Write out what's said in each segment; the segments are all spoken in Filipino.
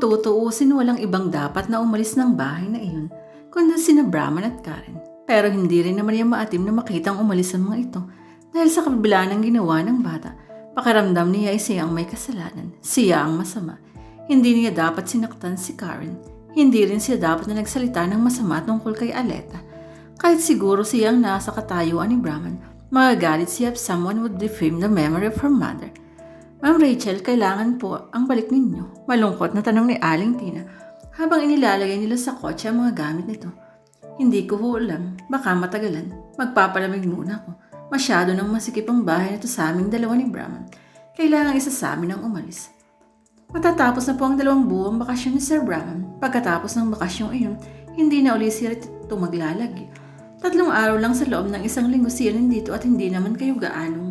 tutuusin walang ibang dapat na umalis ng bahay na iyon, kundi sina Brahman at Karen. Pero hindi rin naman niya maatim na makitang umalis ang mga ito dahil sa kabila ng ginawa ng bata. Pakiramdam niya ay siya ang may kasalanan, siya ang masama. Hindi niya dapat sinaktan si Karen. Hindi rin siya dapat na nagsalita ng masama tungkol kay Aleta. Kahit siguro siya ang nasa katayuan ni Brahman, magagalit siya if someone would defame the memory of her mother. Ma'am Rachel, kailangan po ang balik ninyo. Malungkot na tanong ni Aling Tina habang inilalagay nila sa kotse ang mga gamit nito. Hindi ko ho alam. Baka matagalan. Magpapalamig muna ako. Masyado nang masikip ang bahay nito sa aming dalawa ni Brahman. Kailangan isa sa amin ang umalis. Matatapos na po ang dalawang buwang bakasyon ni Sir Brahman. Pagkatapos ng bakasyong iyon, hindi na uli siya ito maglalagi. Tatlong araw lang sa loob ng isang linggo siya nandito at hindi naman kayo gaanong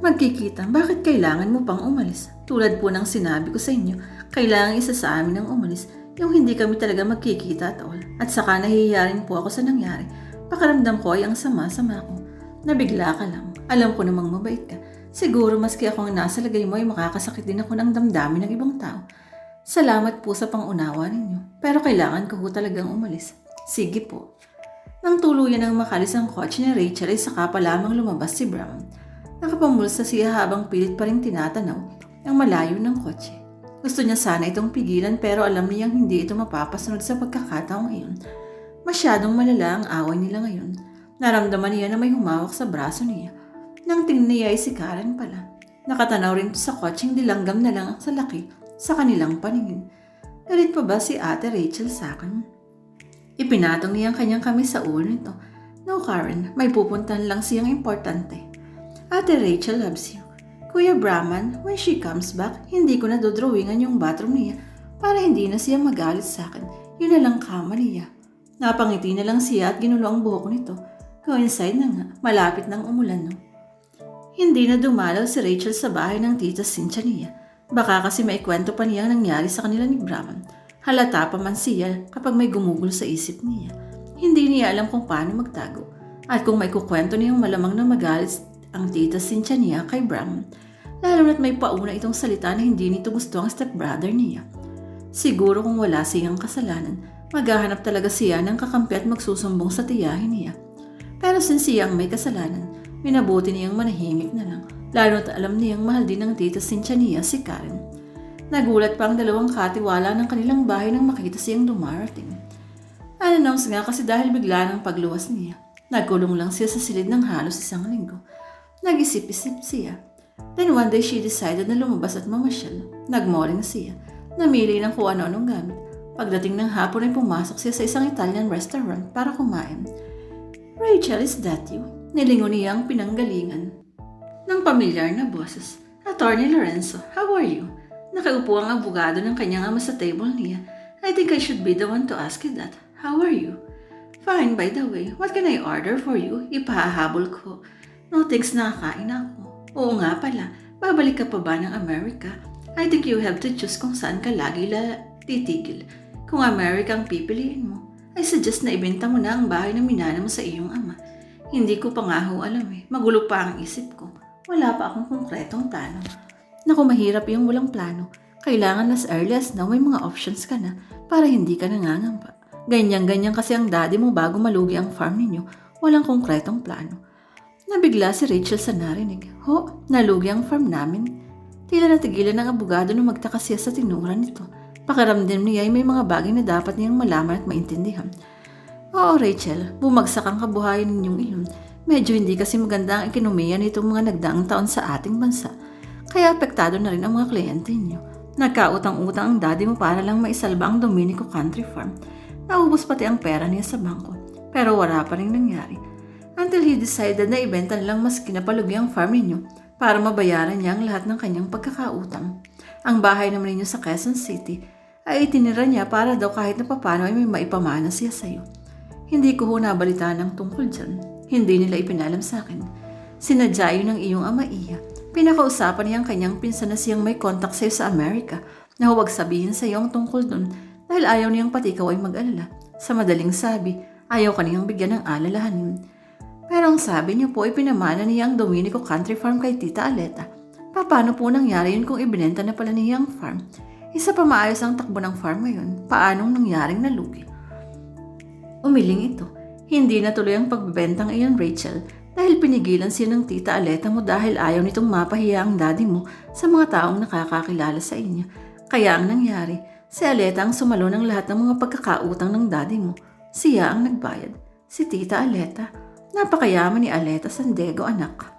magkikita. Bakit kailangan mo pang umalis? Tulad po ng sinabi ko sa inyo, kailangan isa sa amin ang umalis yung hindi kami talaga magkikita at all. At saka nahihiya rin po ako sa nangyari. Pakaramdam ko ay ang sama-sama ko. Nabigla ka lang. Alam ko namang mabait ka. Siguro maski ako ang nasa lagay mo ay makakasakit din ako ng damdamin ng ibang tao. Salamat po sa pangunawa ninyo. Pero kailangan ko po talagang umalis. Sige po. Nang tuluyan ng makalis ang kotse ni Rachel ay saka pa lamang lumabas si Brown. Nakapamulsa siya habang pilit pa rin tinatanaw ang malayo ng kotse. Gusto niya sana itong pigilan pero alam niyang hindi ito mapapasunod sa pagkakataong iyon. Masyadong malala ang away nila ngayon. Naramdaman niya na may humawak sa braso niya. Nang tingnan niya ay si Karen pala. Nakatanaw rin sa kotseng dilanggam na lang sa laki sa kanilang paningin. Galit pa ba si ate Rachel sa akin? Ipinatong niya ang kanyang kami sa ulo nito. No, Karen, may pupuntahan lang siyang importante. Ate Rachel loves you. Kuya Brahman, when she comes back, hindi ko na dodrawingan yung bathroom niya para hindi na siya magalit sa akin. Yun na lang kama niya. Napangiti na lang siya at ginulo ang buhok nito. Coincide na nga, malapit nang umulan no. Hindi na dumalaw si Rachel sa bahay ng tita Cynthia niya. Baka kasi may kwento pa niya ang nangyari sa kanila ni Brahman. Halata pa man siya kapag may gumugol sa isip niya. Hindi niya alam kung paano magtago. At kung may kukwento niyang malamang na magalit ang tita Cynthia niya kay Bram, lalo na't may pauna itong salita na hindi nito gusto ang stepbrother niya. Siguro kung wala siyang kasalanan, maghahanap talaga siya ng kakampi at magsusumbong sa tiyahin niya. Pero since siya ang may kasalanan, minabuti niyang manahimik na lang, lalo at alam niyang mahal din ng tita Cynthia niya si Karen. Nagulat pa ang dalawang katiwala ng kanilang bahay nang makita siyang dumarating. Unannounced nga kasi dahil bigla ng pagluwas niya. Nagkulong lang siya sa silid ng halos isang linggo. Nag-isip-isip siya. Then one day she decided na lumabas at mamasyal. Nagmorning siya. Namili ng kung ano-anong gamit. Pagdating ng hapon ay pumasok siya sa isang Italian restaurant para kumain. Rachel, is that you? Nilingon niya ang pinanggalingan. Ng pamilyar na boses. Attorney Lorenzo, how are you? Nakaupo ang abogado ng kanyang ama sa table niya. I think I should be the one to ask you that. How are you? Fine, by the way. What can I order for you? Ipahahabol ko. No thanks, nakakain na ako. Oo nga pala, babalik ka pa ba ng Amerika? I think you have to choose kung saan ka lagi la titigil. Kung Amerika ang pipiliin mo, I suggest na ibenta mo na ang bahay na minana mo sa iyong ama. Hindi ko pa nga ho alam eh. Magulo pa ang isip ko. Wala pa akong konkretong plano. Naku, mahirap yung walang plano. Kailangan as early as now may mga options ka na para hindi ka nangangamba. Ganyan-ganyan kasi ang daddy mo bago malugi ang farm ninyo. Walang konkretong plano. Nabigla si Rachel sa narinig. Ho, nalugi ang farm namin. Tila natigilan ng abogado na magtaka siya sa tinuran nito. Pakiramdam niya ay may mga bagay na dapat niyang malaman at maintindihan. Oo, Rachel, bumagsak ang kabuhayan ninyong iyon. Medyo hindi kasi maganda ang ekonomiya nitong mga nagdaang taon sa ating bansa. Kaya apektado na rin ang mga kliyente niyo. Nagkautang-utang ang daddy mo para lang maisalba ang Dominico Country Farm. Naubos pati ang pera niya sa bangko. Pero wala pa rin nangyari. Until he decided na ibenta nilang mas kinapalugi ang farm ninyo para mabayaran niya ang lahat ng kanyang pagkakautang. Ang bahay naman ninyo sa Quezon City ay itinira niya para daw kahit na papano ay may maipamana siya sa'yo. Hindi ko ho nabalitaan ng tungkol dyan. Hindi nila ipinalam sa akin. Sinadya yun ng iyong ama iya. Pinakausapan niya ang kanyang pinsan na siyang may contact sa'yo sa Amerika na huwag sabihin sa iyo ang tungkol dun dahil ayaw niyang pati ikaw ay mag-alala. Sa madaling sabi, ayaw kaniyang bigyan ng alalahanin. Pero ang sabi niyo po ay pinamana niya ang Dominico Country Farm kay Tita Aleta. Paano po nangyari yun kung ibinenta na pala niya ang farm? Isa pa maayos ang takbo ng farm ngayon. Paanong nangyaring nalugi? Umiling ito. Hindi natuloy ang pagbebenta ng iyon, Rachel, dahil pinigilan siya ng tita Aleta mo dahil ayaw nitong mapahiya ang daddy mo sa mga taong nakakakilala sa inyo. Kaya ang nangyari, si Aleta ang sumalo ng lahat ng mga pagkakautang ng daddy mo. Siya ang nagbayad. Si tita Aleta. Napakayaman ni Aleta San Diego, anak.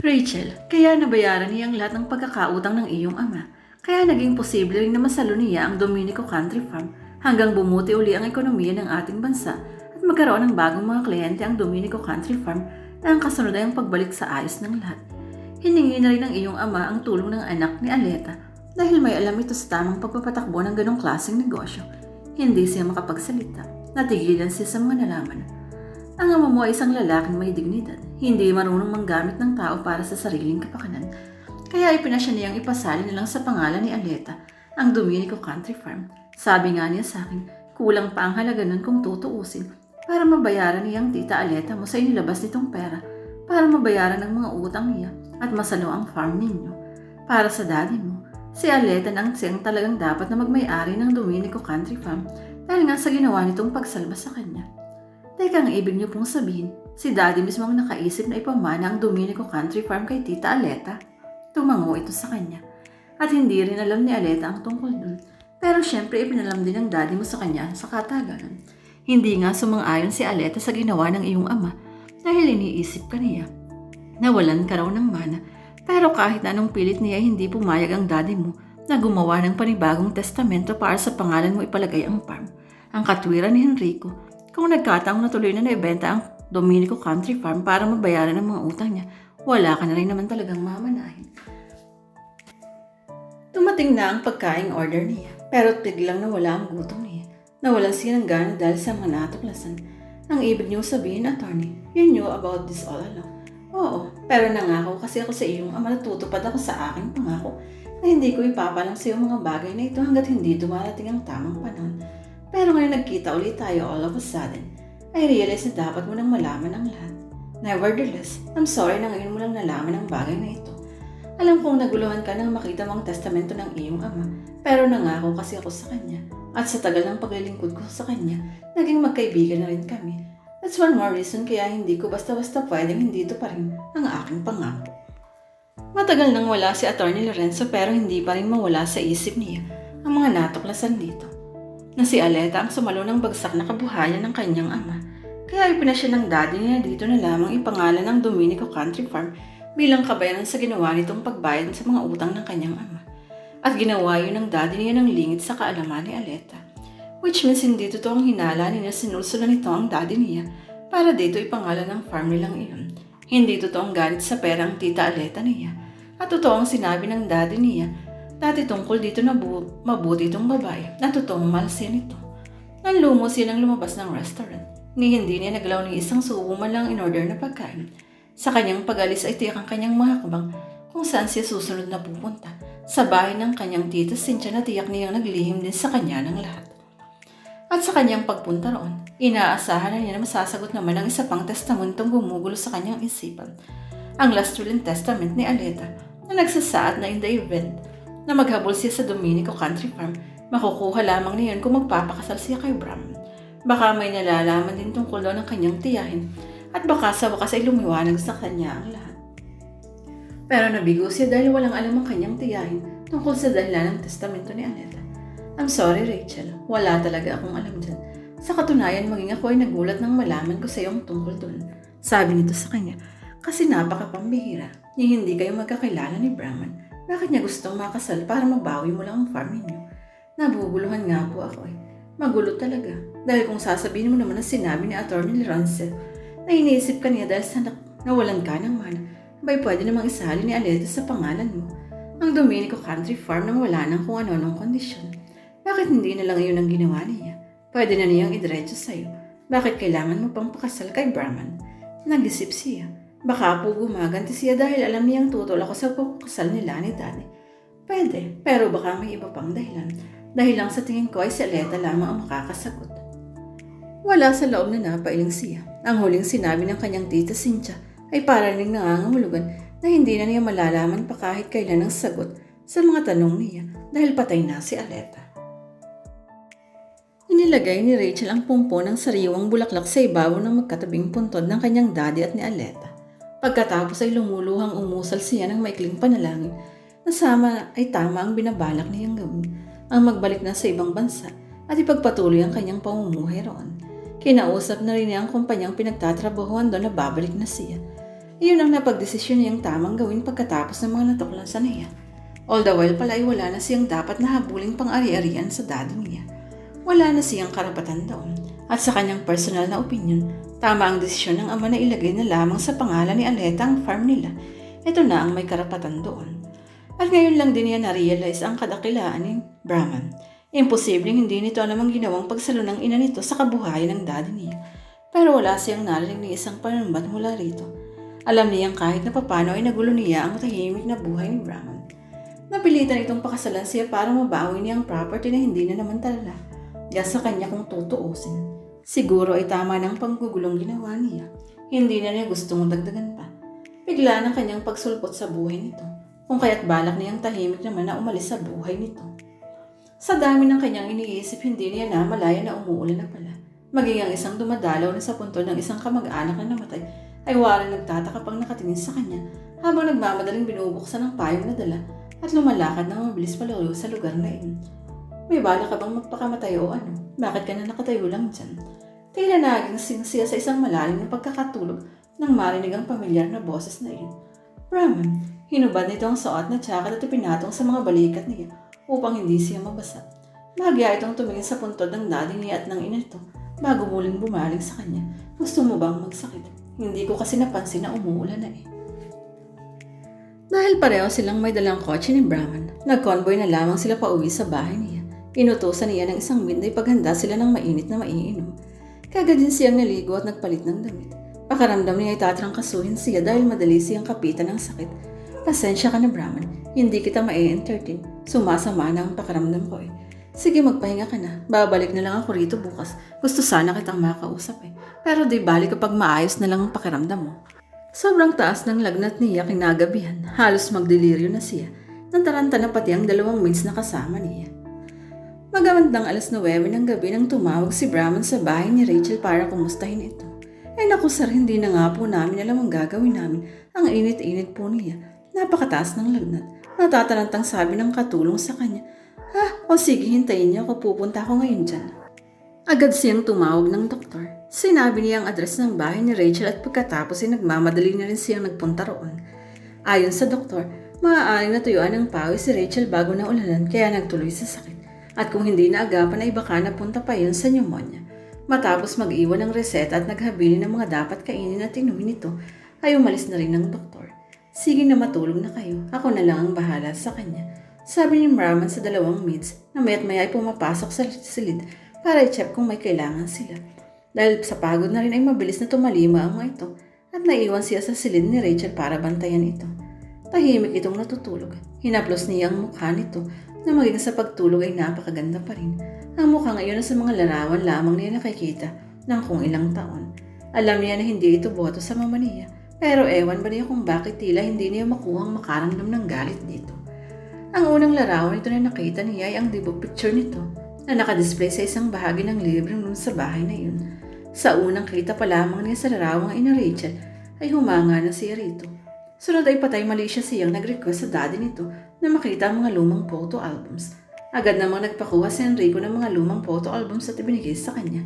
Rachel, kaya nabayaran niya ang lahat ng pagkakautang ng iyong ama. Kaya naging posible rin na masalo niya ang Dominico Country Farm hanggang bumuti uli ang ekonomiya ng ating bansa at magkaroon ng bagong mga kliyente ang Dominico Country Farm na ang kasunod ay ang pagbalik sa ayos ng lahat. Hiningi na rin ng iyong ama ang tulong ng anak ni Aleta dahil may alam ito sa tamang pagpapatakbo ng ganong klaseng negosyo. Hindi siya makapagsalita. Natigilan siya sa mga nalaman. Ang ama mo ay isang lalaking may dignidad, hindi marunong manggamit ng tao para sa sariling kapakanan. Kaya ipinasya niyang ipasali na lang sa pangalan ni Aleta ang Dominico Country Farm. Sabi nga niya sa akin, kulang pa ang halaga nun kung tutuusin para mabayaran niya ang tita Aleta mo sa inilabas nitong pera para mabayaran ang mga utang niya at masalo ang farm ninyo. Para sa daddy mo, si Aleta nang siyang talagang dapat na magmay-ari ng Dominico Country Farm dahil nga sa ginawa nitong pagsalba sa kanya. Teka, ang ibig niyo pong sabihin, si daddy mismo ang nakaisip na ipamana ang Dominico Country Farm kay Tita Aleta. Tumango ito sa kanya. At hindi rin alam ni Aleta ang tungkol dun. Pero syempre ipinalam din ng daddy mo sa kanya sa katagalan. Hindi nga sumang-ayon si Aleta sa ginawa ng iyong ama dahil iniisip ka niya. Nawalan ka raw ng mana pero kahit anong pilit niya hindi pumayag ang daddy mo na gumawa ng panibagong testamento para sa pangalan mo ipalagay ang farm. Ang katwiran ni Enrico kung nagkataong natuloy na naibenta ang Dominico Country Farm para mabayaran ang mga utang niya, wala ka na rin naman talagang mamanahin. Tumating na ang pagkaing order niya, pero biglang nawala ang gutom niya. Nawalan siya gana dahil sa mga natuklasan. Ang ibig niyo sabihin, attorney, you knew about this all along. Oo, pero nangako kasi ako sa iyong ama natutupad ako sa aking pangako na hindi ko ipapalang sa iyo mga bagay na ito hanggat hindi dumarating ang tamang panahon. Pero ngayon nagkita ulit tayo all of a sudden. I realize na dapat mo nang malaman ang lahat. Nevertheless, I'm sorry na ngayon mo lang nalaman ang bagay na ito. Alam kong naguluhan ka nang makita mo ang testamento ng iyong ama, pero nangako kasi ako sa kanya. At sa tagal ng paglilingkod ko sa kanya, naging magkaibigan na rin kami. That's one more reason kaya hindi ko basta-basta pwedeng hindi ito pa rin ang aking pangako. Matagal nang wala si Attorney Lorenzo pero hindi pa rin mawala sa isip niya ang mga natuklasan dito. Na si Aleta ang sumalo ng bagsak na kabuhayan ng kanyang ama. Kaya ipinasya ng daddy niya dito na lamang ipangalan ng Dominico Country Farm bilang kabayaran sa ginawa nitong pagbayad sa mga utang ng kanyang ama. At ginawa yun ng daddy niya ng lingid sa kaalaman ni Aleta. Which means hindi totoo ang hinala niya sinulsulan nito ang daddy niya para dito ipangalan ng farm nilang iyon. Hindi totoo ang galit sa perang tita Aleta niya. At totoo ang sinabi ng daddy niya dati tungkol dito na bu- mabuti itong babae na totoong mahal siya nito. Nanlumo siya nang lumabas ng restaurant. Ni hindi niya naglaw ng isang subo man lang in order na pagkain. Sa kanyang pag-alis ay tiyak ang kanyang mga kung saan siya susunod na pupunta. Sa bahay ng kanyang tita Cynthia na tiyak niyang naglihim din sa kanya ng lahat. At sa kanyang pagpunta roon, inaasahan na niya na masasagot naman ang isa pang testamentong gumugulo sa kanyang isipan. Ang last will and testament ni Aleta na nagsasaad na in the event na maghabol siya sa Dominico Country Farm, makukuha lamang niyan kung magpapakasal siya kay Bram. Baka may nalalaman din tungkol daw ng kanyang tiyahin at baka sa wakas ay lumiwanag sa kanya ang lahat. Pero nabigo siya dahil walang alam ang kanyang tiyahin tungkol sa dahilan ng testamento ni Aleta. I'm sorry Rachel, wala talaga akong alam dyan. Sa katunayan, maging ako ay nagulat nang malaman ko sa iyo ang tungkol doon. Sabi nito sa kanya, kasi napakapambihira. Ni hindi kayo magkakilala ni Brahman. Bakit niya gustong makasal para mabawi mo lang ang farm ninyo? Nabubuluhan nga po ako eh. Magulo talaga. Dahil kung sasabihin mo naman na sinabi ni Atty. Rancel na iniisip ka niya dahil sa nawalan ka ng mana, bay pwede namang isali ni Aleta sa pangalan mo. Ang Dominico Country Farm nang wala ng kung ano-anong kondisyon. Bakit hindi na lang iyon ang ginawa niya? Pwede na niyang idiretso sa'yo. Bakit kailangan mo pang pakasal kay Brahman? Nag-isip siya. Baka po gumaganti siya dahil alam niyang tutol ako sa pagkakasal nila ni Daddy. Pwede, pero baka may iba pang dahilan. Dahil lang sa tingin ko ay si Aleta lamang ang makakasagot. Wala sa loob na napailing siya. Ang huling sinabi ng kanyang tita Cynthia ay parang nangangahulugan na hindi na niya malalaman pa kahit kailan ang sagot sa mga tanong niya dahil patay na si Aleta. Inilagay ni Rachel ang pumpo ng sariwang bulaklak sa ibabaw ng magkatabing puntod ng kanyang daddy at ni Aleta. Pagkatapos ay lumuluhang umusal siya ng maikling panalangin na sama ay tama ang binabalak niyang gawin ang magbalik na sa ibang bansa at ipagpatuloy ang kanyang pamumuhay roon. Kinausap na rin niya ang kumpanyang pinagtatrabahuan doon na babalik na siya. Iyon ang napagdesisyon niyang tamang gawin pagkatapos ng mga natuklasan niya. All the while pala ay wala na siyang dapat na habuling pang-ari-arian sa daddy niya. Wala na siyang karapatan doon. At sa kanyang personal na opinion, tama ang desisyon ng ama na ilagay na lamang sa pangalan ni Aleta ang farm nila. Ito na ang may karapatan doon. At ngayon lang din niya na-realize ang kadakilaan ni Brahman. Imposibleng hindi nito alam ang ginawang pagsalo ng ina nito sa kabuhayan ng daddy niya. Pero wala siyang narinig ni isang panumbat mula rito. Alam niyang kahit na papano ay nagulo niya ang tahimik na buhay ni Brahman. Napilitan itong pakasalan siya para mabawi niya ang property na hindi na naman talala. Kaya sa kanya kung tutuusin. Siguro ay tama ng panggugulong ginawa niya. Hindi na niya gustong dagdagan pa. Bigla ng kanyang pagsulpot sa buhay nito. Kung kaya't balak niyang tahimik naman na umalis sa buhay nito. Sa dami ng kanyang iniisip, hindi niya na malaya na umuulan na pala. Maging ang isang dumadalaw na sa punto ng isang kamag-anak na namatay ay walang nagtataka pang nakatingin sa kanya habang nagmamadaling binubuksan ng payong na dala at lumalakad ng mabilis palalo sa lugar na iyon. May bala ka bang magpakamatay o ano? Bakit ka na nakatayo lang dyan? Tila naging singsiya sa isang malalim na pagkakatulog nang marinig ang pamilyar na boses na iyon. Brahman, hinubad nito ang suot na jacket at ipinatong sa mga balikat niya upang hindi siya mabasa. Bagya itong tumingin sa puntod ng daddy niya at ng ina nito bago muling bumaling sa kanya. Gusto mo bang magsakit? Hindi ko kasi napansin na umuulan na eh. Dahil pareho silang may dalang kotse ni Brahman, nag-convoy na lamang sila pa uwi sa bahay niya. Inutosan niya ng isang window paghanda sila ng mainit na maiinom. Kagad din siyang naligo at nagpalit ng damit. Pakaramdam niya ay tatrangkasuhin siya dahil madali siyang kapitan ng sakit. Pasensya ka na Brahman, hindi kita ma-entertain. Sumasama na ang pakaramdam ko eh. Sige magpahinga ka na, babalik na lang ako rito bukas. Gusto sana kitang makausap eh. Pero di balik kapag maayos na lang ang pakiramdam mo. Sobrang taas ng lagnat niya kinagabihan, halos magdeliryo na siya. Nantaranta na pati ang dalawang maids na kasama niya. Magamandang alas 9 ng gabi nang tumawag si Brahman sa bahay ni Rachel para kumustahin ito. Ay naku sir, hindi na nga po namin alam ang gagawin namin. Ang init-init po niya. Napakataas ng lagnat. Natatarantang sabi ng katulong sa kanya. Ha, o sige, hintayin niyo ako. Pupunta ako ngayon dyan. Agad siyang tumawag ng doktor. Sinabi niya ang address ng bahay ni Rachel at pagkatapos ay nagmamadali na rin siyang nagpunta roon. Ayon sa doktor, maaaring natuyuan ng pawis si Rachel bago na ulanan kaya nagtuloy sa sakit. At kung hindi na agapan ay baka napunta pa yun sa pneumonia. Matapos mag-iwan ng reseta at naghabili ng mga dapat kainin at inumin nito, ay umalis na rin ng doktor. Sige na matulog na kayo, ako na lang ang bahala sa kanya. Sabi ni Brahman sa dalawang maids na mayat maya ay pumapasok sa silid para i-check kung may kailangan sila. Dahil sa pagod na rin ay mabilis na tumalima ang mga ito at naiwan siya sa silid ni Rachel para bantayan ito. Tahimik itong natutulog. Hinaplos niya ang mukha nito na maging sa pagtulog ay napakaganda pa rin. Ang mukha ngayon na sa mga larawan lamang niya nakikita ng kung ilang taon. Alam niya na hindi ito boto sa mama niya, pero ewan ba niya kung bakit tila hindi niya makuha ang makaramdam ng galit dito. Ang unang larawan ito na nakita niya ay ang debut picture nito na nakadisplay sa isang bahagi ng living room sa bahay na yun. Sa unang kita pa lamang niya sa larawang ina Rachel ay humanga na siya rito. Sunod ay patay mali siya siyang nag-request sa daddy nito na makita ang mga lumang photo albums. Agad namang nagpakuha si Enrico ng mga lumang photo albums at ibinigay sa kanya.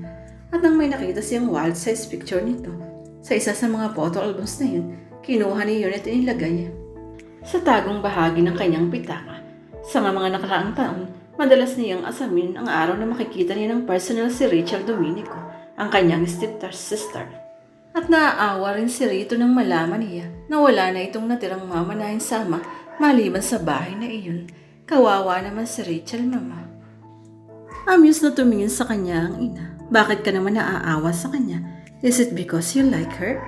At nang may nakita siyang wild size picture nito, sa isa sa mga photo albums na yun, kinuha ni yun at inilagay sa tagong bahagi ng kanyang pitaka. Sa mga nakaraang taon, madalas niyang asamin ang araw na makikita niya ng personal si Rachel Dominico, ang kanyang stepdaughter sister. At naaawa rin si Rito nang malaman niya na wala na itong natirang mama na sama maliban sa bahay na iyon. Kawawa naman si Rachel mama. Amused na tumingin sa kanya ang ina. Bakit ka naman naaawa sa kanya? Is it because you like her?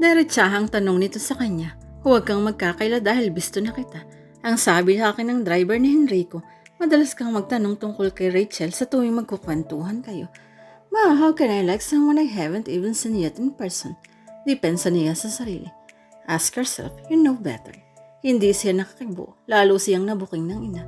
Diretsahang tanong nito sa kanya. Huwag kang magkakaila dahil bisto na kita. Ang sabi sa akin ng driver ni Enrico, madalas kang magtanong tungkol kay Rachel sa tuwing magkukwentuhan kayo. Ma, how can I like someone I haven't even seen yet in person? Depensa niya sa sarili. Ask yourself, you know better. Hindi siya nakakibo, lalo siyang nabuking ng ina.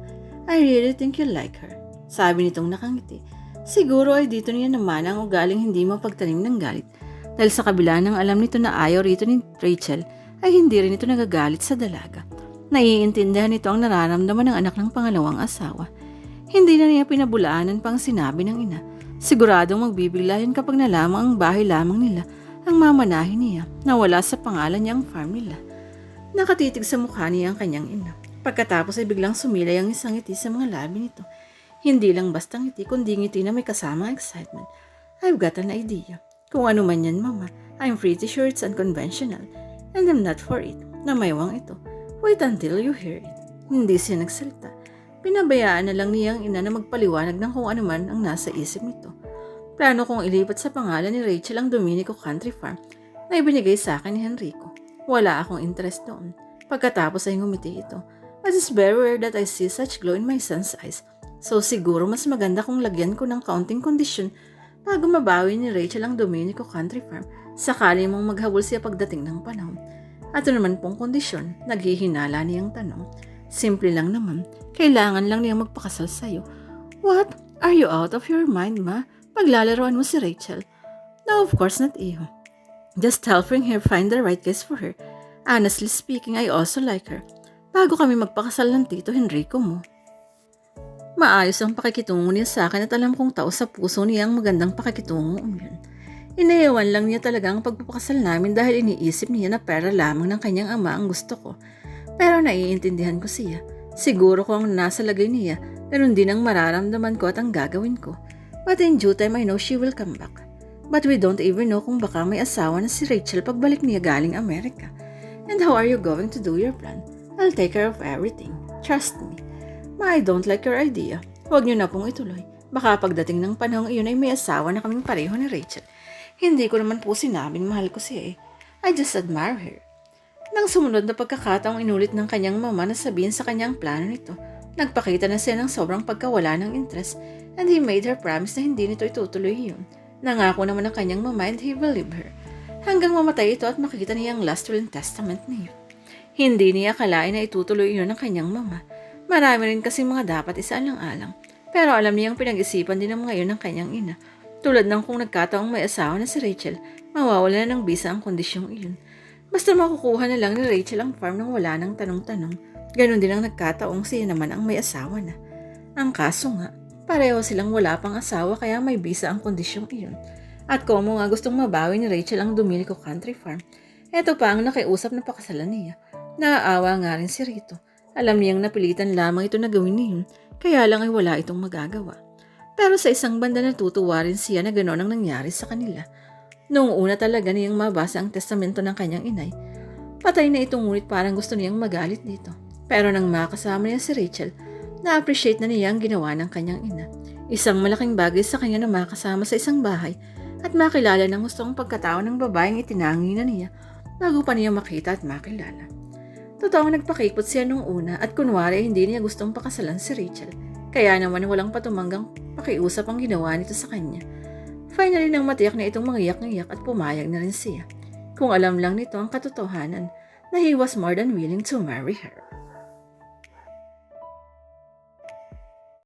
I really think you like her. Sabi nitong nakangiti. Siguro ay dito niya naman ang ugaling hindi mapagtanim ng galit. Dahil sa kabila ng alam nito na ayaw rito ni Rachel, ay hindi rin ito nagagalit sa dalaga. Naiintindihan nito ang nararamdaman ng anak ng pangalawang asawa. Hindi na niya pinabulaanan pang sinabi ng ina. Siguradong magbibigla yun kapag nalaman ang bahay lamang nila ang mamanahin niya na wala sa pangalan niya ang farm nila. Nakatitig sa mukha niya ang kanyang ina. Pagkatapos ay biglang sumilay ang isang ngiti sa mga labi nito. Hindi lang basta ngiti, kundi ngiti na may kasamang excitement. I've got an idea. Kung ano man yan, mama, I'm pretty sure it's unconventional. And I'm not for it. Na maywang ito. Wait until you hear it. Hindi siya nagsalita. Pinabayaan na lang niya ang ina na magpaliwanag ng kung ano man ang nasa isip nito. Plano kong ilipat sa pangalan ni Rachel ang Dominico Country Farm na ibinigay sa akin ni Enrico. Wala akong interest doon. Pagkatapos ay ngumiti ito. But it's very rare that I see such glow in my son's eyes. So siguro mas maganda kung lagyan ko ng counting condition bago mabawi ni Rachel ang Dominico Country Farm sakali mong maghabol siya pagdating ng panahon. At ano naman pong kondisyon, naghihinala niyang tanong. Simple lang naman, kailangan lang niyang magpakasal sa'yo. What? Are you out of your mind, ma? Paglalaroan mo si Rachel? No, of course not iyo. Just helping her find the right guest for her. Honestly speaking, I also like her. Bago kami magpakasal ng tito Enrico mo. Maayos ang pakikitungo niya sa akin at alam kong tao sa puso niya ang magandang pakikitungo yun. Inayawan lang niya talaga ang pagpapakasal namin dahil iniisip niya na pera lamang ng kanyang ama ang gusto ko. Pero naiintindihan ko siya. Siguro kung nasa lagay niya, ganun din ang mararamdaman ko at ang gagawin ko. But in due time, I know she will come back. But we don't even know kung baka may asawa na si Rachel pagbalik niya galing Amerika. And how are you going to do your plan? I'll take care of everything. Trust me. Ma, I don't like your idea. Huwag niyo na pong ituloy. Baka pagdating ng panahong iyon ay may asawa na kaming pareho ni Rachel. Hindi ko naman po sinabing mahal ko siya eh. I just admire her. Nang sumunod na pagkakataong inulit ng kanyang mama na sabihin sa kanyang plano nito, nagpakita na siya ng sobrang pagkawala ng interest and he made her promise na hindi nito itutuloy yun. Nangako naman ng kanyang mama and he believed her. Hanggang mamatay ito at makita niya ang last will and testament niya. Hindi niya akalain na itutuloy yun ng kanyang mama. Marami rin kasi mga dapat isaalang-alang. Pero alam niyang pinag-isipan din ng mga yun ng kanyang ina. Tulad ng kung nagkataong may asawa na si Rachel, mawawala na ng bisa ang kondisyong iyon. Basta makukuha na lang ni Rachel ang farm nang wala nang tanong-tanong. Ganon din ang nagkataong siya naman ang may asawa na. Ang kaso nga, pareho silang wala pang asawa kaya may bisa ang kondisyong iyon. At kung nga gustong mabawi ni Rachel ang Dominico Country Farm, eto pa ang nakiusap na pakasalan niya. Naaawa nga rin si Rito. Alam niyang napilitan lamang ito na gawin niyon, kaya lang ay wala itong magagawa. Pero sa isang banda natutuwa rin siya na gano'n ang nangyari sa kanila. Noong una talaga niyang mabasa ang testamento ng kanyang inay, patay na itong ngunit parang gusto niyang magalit dito. Pero nang makasama niya si Rachel, na-appreciate na niya ang ginawa ng kanyang ina. Isang malaking bagay sa kanya na makasama sa isang bahay at makilala ng gustong pagkatao ng babaeng itinangi na niya bago pa niya makita at makilala. Totoong nagpakipot siya nung una at kunwari hindi niya gustong pakasalan si Rachel. Kaya naman walang patumanggang pakiusap ang ginawa nito sa kanya. Finally nang matiyak na itong mangiyak-ngiyak at pumayag na rin siya. Kung alam lang nito ang katotohanan na he was more than willing to marry her.